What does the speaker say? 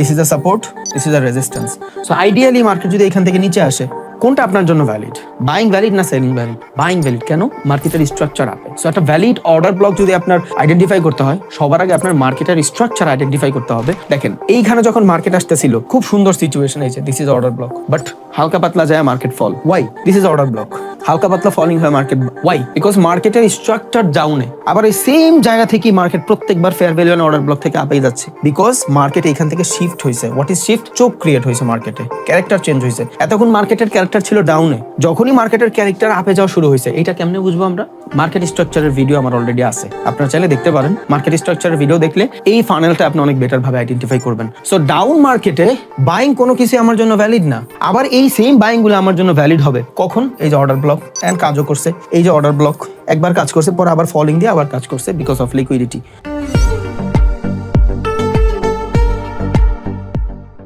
This is a support this is a resistance so ideally market যদি এখান থেকে নিচে আসে, কোনটা আপনার জন্য ভ্যালিড বাইং ভ্যালিড না সেলিং ভ্যালিড বাইং ভ্যালিড কেন? মার্কেটের স্ট্রাকচার আপে সো একটা ভ্যালিড অর্ডার ব্লক যদি আপনার আইডেন্টিফাই করতে হয়, সবার আগে আপনার মার্কেটের স্ট্রাকচার আইডেন্টিফাই করতে হবে। দেখেন, এইখানে যখন মার্কেট আসতেছিল, খুব সুন্দর সিচুয়েশন হয়েছে this is order block but হালকা পাতলা যায় market fall why this is order block হালকা পাতলা ফলিং হয় মার্কেট ওয়াই বিকজ মার্কেটের স্ট্রাকচার ডাউনে আবার এই সেম জায়গা থেকে মার্কেট প্রত্যেকবার fair value and order block থেকে আপেই যাচ্ছে। বিকজ মার্কেট এখান থেকে শিফট হয়েছে। হোয়াট ইজ শিফট চোখ ক্রিয়েট হয়েছে মার্কেটে ক্যারেক্টার চেঞ্জ হয়েছে। এতক্ষণ মার্কেটের ক্যারেক্টার ছিল ডাউনে যখনই মার্কেটের ক্যারেক্টার আপে যাওয়া শুরু হয়েছে এটা কেমনে বুঝব আমরা? মার্কেট স্ট্রাকচারের ভিডিও আমার অলরেডি আছে। আপনারা চাইলে দেখতে পারেন। মার্কেট স্ট্রাকচারের ভিডিও দেখলে এই ফানেলটা আপনি অনেক বেটার ভাবে আইডেন্টিফাই করবেন। সো ডাউন মার্কেটে বাইং কোনো কিছু আমার জন্য ভ্যালিড না। আবার এই সেম বাইংগুলো আমার জন্য ভ্যালিড হবে। কখন? এই যে অর্ডার ব্লক এন্ড কাজও করছে। এই যে অর্ডার ব্লক একবার কাজ করছে, পরে আবার ফলিং দিয়ে আবার কাজ করছে বিকজ অফ লিকুইডিটি